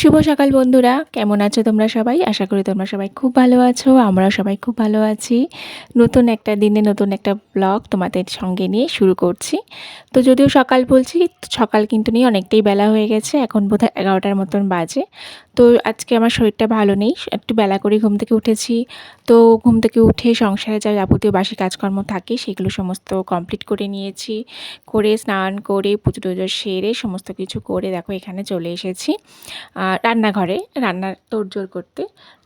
শুভ সকাল বন্ধুরা, কেমন আছো তোমরা সবাই? আশা করি তোমরা সবাই খুব ভালো আছো আমরা সবাই খুব ভালো আছি। নতুন একটা দিনে নতুন একটা ব্লগ তোমাদের সঙ্গে নিয়ে শুরু করছি। তো যদিও সকাল বলছি, সকাল কিন্তু নিয়ে অনেকটাই বেলা হয়ে গেছে, এখন বোধহয় এগারোটার মতন বাজে। তো আজকে আমার শরীরটা ভালো নেই, একটু বেলা করে ঘুম থেকে উঠেছি। তো ঘুম থেকে উঠে সংসারে যা যাবতীয় বাসি কাজকর্ম থাকে, সেগুলো সমস্ত কমপ্লিট করে নিয়েছি। করে স্নান করে পুজো টুজো সেরে সমস্ত কিছু করে দেখো এখানে চলে এসেছি। রান্নাঘরে রান্নার তোড়জোড় করতে।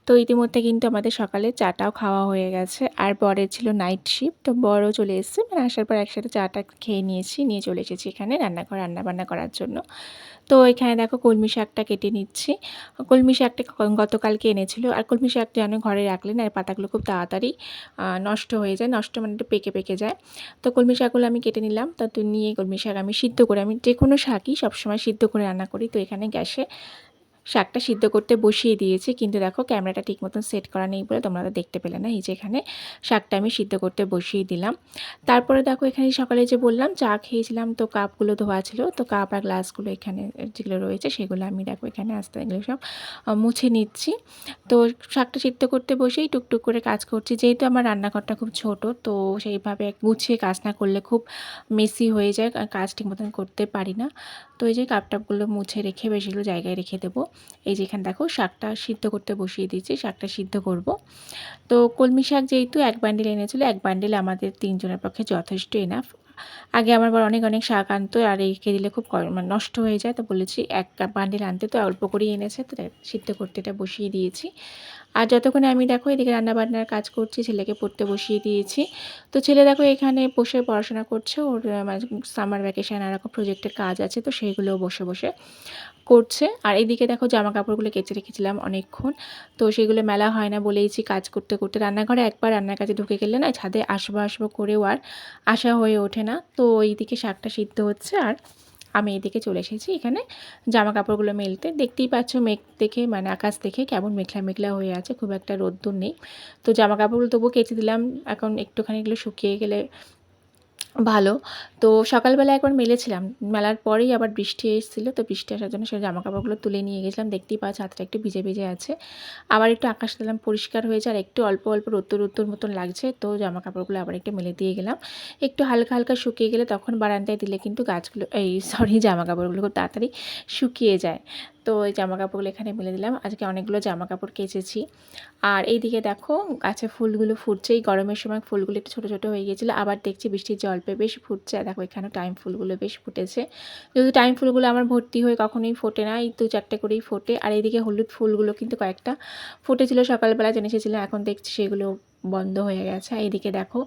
তো ইতিমধ্যে কিন্তু আমাদের সকালে চাটাও খাওয়া হয়ে গেছে। আর বরের ছিল নাইট শিফট তো বড়ও চলে এসেছে। মানে আসার পর একসাথে চাটা খেয়ে নিয়েছি, নিয়ে চলে এসেছি এখানে রান্নাঘর রান্না বান্না করার জন্য। তো এখানে দেখো কলমি শাকটা কেটে নিচ্ছি। কলমি শাকটা গতকালকে এনেছিল। আর কলমি শাক যেন ঘরে রাখলে না পাতাগুলো খুব তাড়াতাড়ি নষ্ট হয়ে যায়, নষ্ট মানে একটু পেকে পেকে যায়। তো কলমি শাকগুলো আমি কেটে নিলাম। তো নিয়ে কলমি শাক আমি সিদ্ধ করে, আমি যে কোনো শাকই সবসময় সিদ্ধ করে রান্না করি। তো এখানে গ্যাসে শাকটা সিদ্ধ করতে বসিয়ে দিয়েছি, কিন্তু দেখো ক্যামেরাটা ঠিক মতন সেট করা নেই বলে তোমরা তো দেখতে পেলে না। এই যে এখানে শাকটা আমি সিদ্ধ করতে বসিয়ে দিলাম। তারপরে দেখো এখানে সকালে যে বললাম, চা খেয়েছিলাম, তো কাপগুলো ধোয়া ছিল, তো কাপ আর গ্লাসগুলো এখানে যেগুলো রয়েছে সেগুলো আমি দেখো এখানে আস্তে এগুলো সব মুছে নিচ্ছি। তো শাকটা সিদ্ধ করতে বসেই টুকটুক করে কাজ করছি। যেহেতু আমার রান্নাঘরটা খুব ছোট, তো সেইভাবে গুছিয়ে কাজ না করলে খুব মেসি হয়ে যায়, কাজ ঠিক মতন করতে পারি না। তো এই যে কাপটাপগুলো মুছে রেখে বেশিগুলো জায়গায় রেখে দেবো। এই যে এখানে দেখো শাকটা সিদ্ধ করতে বসিয়ে দিয়েছি, শাকটা সিদ্ধ করব। তো কলমি শাক যেহেতু এক বান্ডিল এনেছিল, এক বান্ডিল আমাদের তিনজনের পক্ষে যথেষ্ট এনাফ আগে আমার বার অনেক অনেক শাক আনতো আর রেখে দিলে খুব মানে নষ্ট হয়ে যায়। তো বলেছি, এক বান্ডিল আনতে তো অল্প করেই এনেছে, তো সিদ্ধ করতে এটা বসিয়ে দিয়েছি। আর যতক্ষণে আমি দেখো এদিকে রান্নাবান্নার কাজ করছি, ছেলেকে পড়তে বসিয়ে দিয়েছি। তো ছেলে দেখো এখানে বসে পড়াশোনা করছে, ওর মানে সামার ভ্যাকেশান আর রকম প্রজেক্টের কাজ আছে, তো সেইগুলো বসে বসে করছে। আর এদিকে দেখো জামা কাপড়গুলো কেচে রেখেছিলাম অনেকক্ষণ, তো সেগুলো মেলা হয় না বলেইছি কাজ করতে করতে। রান্নাঘরে একবার রান্নার কাছে ঢুকে গেলে না ছাদে আসব আসব করেও আর আসা হয়ে ওঠে না। তো এইদিকে শাকটা সিদ্ধ হচ্ছে আর আমি এদিকে চলে এসেছি। এখানে জামা কাপড়গুলো মেলতে। দেখতেই পাচ্ছ মেঘ দেখে মানে আকাশ দেখে কেমন মেঘলা মেঘলা হয়ে আছে। খুব একটা রোদ্দুর নেই। তো জামা কাপড়গুলো তবুও কেচে দিলাম। এখন একটুখানি এগুলো শুকিয়ে গেলে ভালো। তো সকালবেলা একবার মেলেছিলাম। মেলার পরেই আবার বৃষ্টি এসেছিল, তো বৃষ্টি আসার জন্য সেই জামা কাপড়গুলো তুলে নিয়ে গেছিলাম। দেখতেই পাচ্ছ হাতটা একটু ভিজে ভিজে আছে। আবার একটু আকাশ দিলাম পরিষ্কার হয়েছে, আর একটু অল্প অল্প রোদ্দুর রোদ্দুর মতন লাগছে, তো জামা কাপড়গুলো আবার একটু মেলে দিয়ে গেলাম। একটু হালকা হালকা শুকিয়ে গেলে তখন বারান্দায় দিলে কিন্তু গাছগুলো, এই সরি জামা কাপড়গুলো খুব তাড়াতাড়ি শুকিয়ে যায়। তো ওই জামা কাপড়গুলো এখানে মেলে দিলাম। আজকে অনেকগুলো জামা কাপড় কেচেছি। আর এইদিকে দেখো গাছে ফুলগুলো ফুটছে। এই গরমের সময় ফুলগুলো একটু ছোটো ছোটো হয়ে গিয়েছিল আবার দেখছি বৃষ্টির জল পেয়ে বেশ ফুটছে। আর দেখো এখানে টাইম ফুলগুলো বেশ ফুটেছে। যেহেতু টাইম ফুলগুলো আমার ভর্তি হয়ে কখনোই ফোটে না, এই দু চারটে করেই ফোটে। আর এদিকে হলুদ ফুলগুলো কিন্তু কয়েকটা ফুটেছিল সকালবেলা জেনে এসেছিলাম এখন দেখছি সেগুলো বন্ধ হয়ে গেছে। এইদিকে দেখো,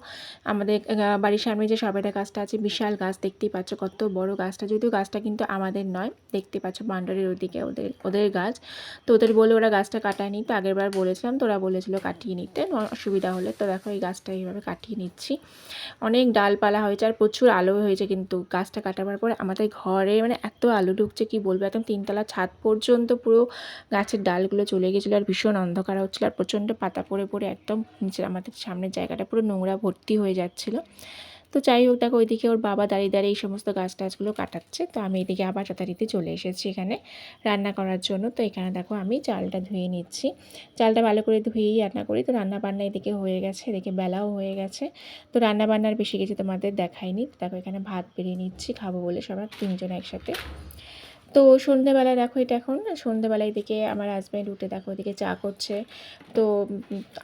আমাদের বাড়ির সামনে যে সবেদা গাছটা আছে, বিশাল গাছ দেখতেই পাচ্ছ, কত বড় গাছটা। যদিও গাছটা কিন্তু আমাদের নয়, দেখতে পাচ্ছ বান্ডারের ওদিকে ওদের ওদের গাছ। তো ওদের বলে ওরা গাছটা কাটায়নি, তো আগের বার বলেছিলাম, তো ওরা বলেছিল কাটিয়ে নিতে অসুবিধা হলে। তো দেখো এই গাছটা এইভাবে কাটিয়ে নিচ্ছি। অনেক ডালপালা হয়েছে আর প্রচুর আলো হয়েছে কিন্তু গাছটা কাটাবার পরে। আমাদের ঘরে মানে এত আলো ঢুকছে, কি বলব? একদম তিনতলা ছাদ পর্যন্ত পুরো গাছের ডালগুলো চলে গেছিল আর ভীষণ অন্ধকার হচ্ছিল আর প্রচণ্ড পাতা পড়ে পড়ে একদম নিচে আমাদের সামনের জায়গাটা পুরো নোংরা ভর্তি হয়ে যাচ্ছিল। তো যাই হোক, দেখো ওইদিকে ওর বাবা দাঁড়িয়ে দাঁড়িয়ে এই সমস্ত গাছ টাছগুলো কাটাচ্ছে। তো আমি এদিকে আবার যথারীতি চলে এসেছি এখানে রান্না করার জন্য। তো এখানে দেখো আমি চালটা ধুয়ে নিচ্ছি। চালটা ভালো করে ধুয়েই রান্না করি। তো রান্না বান্না এদিকে হয়ে গেছে, এদিকে বেলাও হয়ে গেছে। তো রান্না বান্নার বেশি কিছু তোমাদের দেখাইনি। দেখো এখানে ভাত বেরিয়ে নিচ্ছি, খাব বলে সবার তিনজন একসাথে। তো সন্ধেবেলা দেখো এটা এখন সন্ধেবেলা এদিকে আমার হাজব্যান্ড উঠে দেখো ওদিকে চা করছে। তো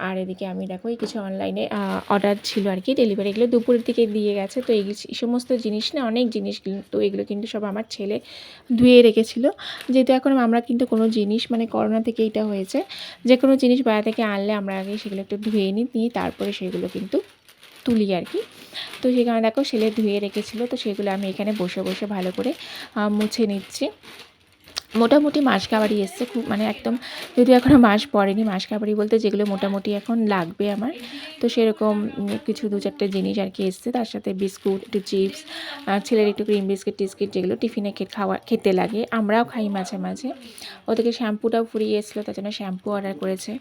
আর এদিকে আমি দেখো এই কিছু অনলাইনে অর্ডার ছিল আর কি ডেলিভারি এগুলো দুপুরের দিকে দিয়ে গেছে। তো এই সমস্ত জিনিস না, অনেক জিনিস তো এগুলো কিন্তু সব আমার ছেলে ধুয়ে রেখেছিল। যেহেতু এখন আমরা কিন্তু কোনো জিনিস মানে করোনা থেকে এটা হয়েছে যে কোনো জিনিস বাইরে থেকে আনলে আমরা আগে সেগুলো একটু ধুয়ে নিই নিয়ে তারপরে সেগুলো কিন্তু তুলি আর কি। তো সেখানে দেখো সেলে ধুয়ে রেখেছিলো, তো সেগুলো আমি এখানে বসে বসে ভালো করে মুছে নিচ্ছি। মোটামুটি মাস কাবারি এসছে, খুব মানে একদম যদিও এখনও মাস পড়েনি, মাস কাবারি বলতে যেগুলো মোটামুটি এখন লাগবে আমার। তো সেরকম কিছু দু চারটে জিনিস আর কি এসছে, তার সাথে বিস্কুট, একটু চিপস ছেলের একটু ক্রিম বিস্কিট টিস্কিট যেগুলো টিফিনে খাওয়া, খেতে লাগে, আমরাও খাই মাঝে মাঝে। ওদেরকে শ্যাম্পুটাও ফুরিয়ে এসেছিল, তার জন্য শ্যাম্পু অর্ডার করেছে।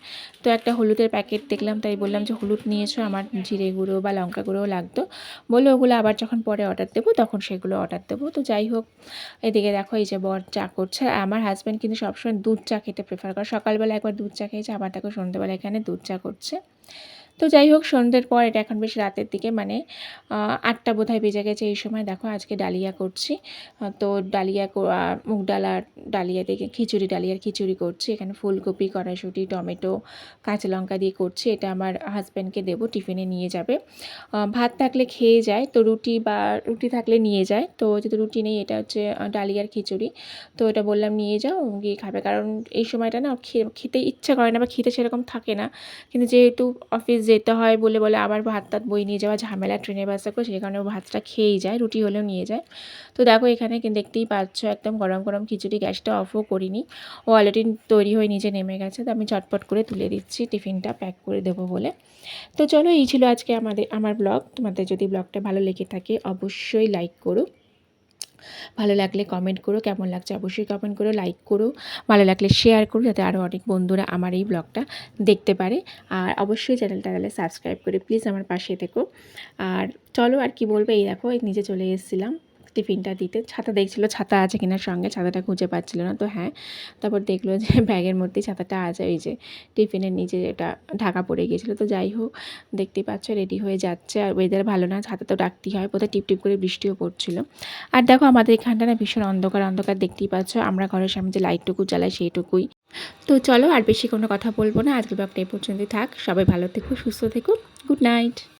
তো একটা হলুদের প্যাকেট দেখলাম, তাই বললাম যে হলুদ নিয়েছো, আমার জিরে গুঁড়ো বা লঙ্কা গুঁড়োও লাগতো। বলে ওগুলো আবার যখন পরে অর্ডার দেবো, তখন সেগুলো অর্ডার দেবো। তো যাই হোক, এদিকে দেখো এই যে বর চা করছে আমার হাজব্যান্ড কিন্তু সবসময় দুধ চা খেতে প্রেফার করে। সকালবেলা একবার দুধ চা খেয়েছে, আবার তাকে সন্ধ্যেবেলা এখানে দুধ চা করছে। তো যাই হোক সন্ধ্যের পর এটা এখন বেশ রাতের দিকে মানে আটটা বোধহয় বেজে গেছে এই সময়। দেখো, আজকে ডালিয়া করছি। তো ডালিয়া মুগ ডাল আর ডালিয়া দিয়ে খিচুড়ি, ডালিয়ার খিচুড়ি করছি। এখানে ফুলকপি, কড়াইশুঁটি, টমেটো, কাঁচা লঙ্কা দিয়ে করছি। এটা আমার হাজব্যান্ডকে দেবো, টিফিনে নিয়ে যাবে। ভাত থাকলে খেয়ে যায়, তো রুটি বা, রুটি থাকলে নিয়ে যায়। তো যেহেতু রুটি নেই, এটা হচ্ছে ডালিয়ার খিচুড়ি। তো এটা বললাম, নিয়ে যাও, গিয়ে খাবে। কারণ এই সময়টা না খেতে ইচ্ছা করে না বা খেতে সেরকম থাকে না। কিন্তু যেহেতু অফিস যেতে হয় বলে বলে আবার ভাত টাত বই নিয়ে যাওয়া, ঝামেলা ট্রেনে বাসে করে সেই কারণে ভাতটা খেয়েই যায়, রুটি হলেও নিয়ে যায়। তো দেখো এখানে দেখতেই পাচ্ছ একদম গরম গরম খিচুড়ি, গ্যাসটা অফও করিনি। ও অলরেডি তৈরি হয়ে নিজে নেমে গেছে, তো আমি চটপট করে তুলে দিচ্ছি, টিফিনটা প্যাক করে দেবো বলে। তো চলো এই ছিল আজকে আমাদের, আমার ব্লগ তোমাদের যদি ব্লগটা ভালো লেগে থাকে অবশ্যই লাইক করো। ভালো লাগলে কমেন্ট করো, কেমন লাগছে অবশ্যই কমেন্ট করো লাইক করো, ভালো লাগলে শেয়ার করো, যাতে আরও অনেক বন্ধুরা আমার এই ব্লগটা দেখতে পারে। আর অবশ্যই চ্যানেলটা তাহলে সাবস্ক্রাইব করে প্লিজ আমার পাশে থেকো। আর চলো আর কি বলব? এই দেখো নিজে চলে এসেছিলাম। টিফিনটা দিতে। ছাতা দেখছিল ছাতা আছে কিনার সঙ্গে, ছাতাটা খুঁজে পাচ্ছিল না, তো হ্যাঁ। তারপর দেখল যে ব্যাগের মধ্যেই ছাতাটা আছে, ওই যে টিফিনের নিচে এটা ঢাকা পড়ে গিয়েছিল। তো যাই হোক দেখতেই পাচ্ছ রেডি হয়ে যাচ্ছে। আর ওয়েদার ভালো না, ছাতা তো ডাকতেই হয়, বোধহয় টিপ টিপ করে বৃষ্টিও পড়ছিল। আর দেখো, আমাদের এখানটা না ভীষণ অন্ধকার অন্ধকার দেখতেই পাচ্ছ। আমরা ঘরের সামনে যে লাইটটুকু জ্বালাই সেইটুকুই। তো চলো, আর বেশি কোনো কথা বলব না। আজকে ব্লগটা এই পর্যন্তই থাক। সবাই ভালো থেকো, সুস্থ থেকো। Good night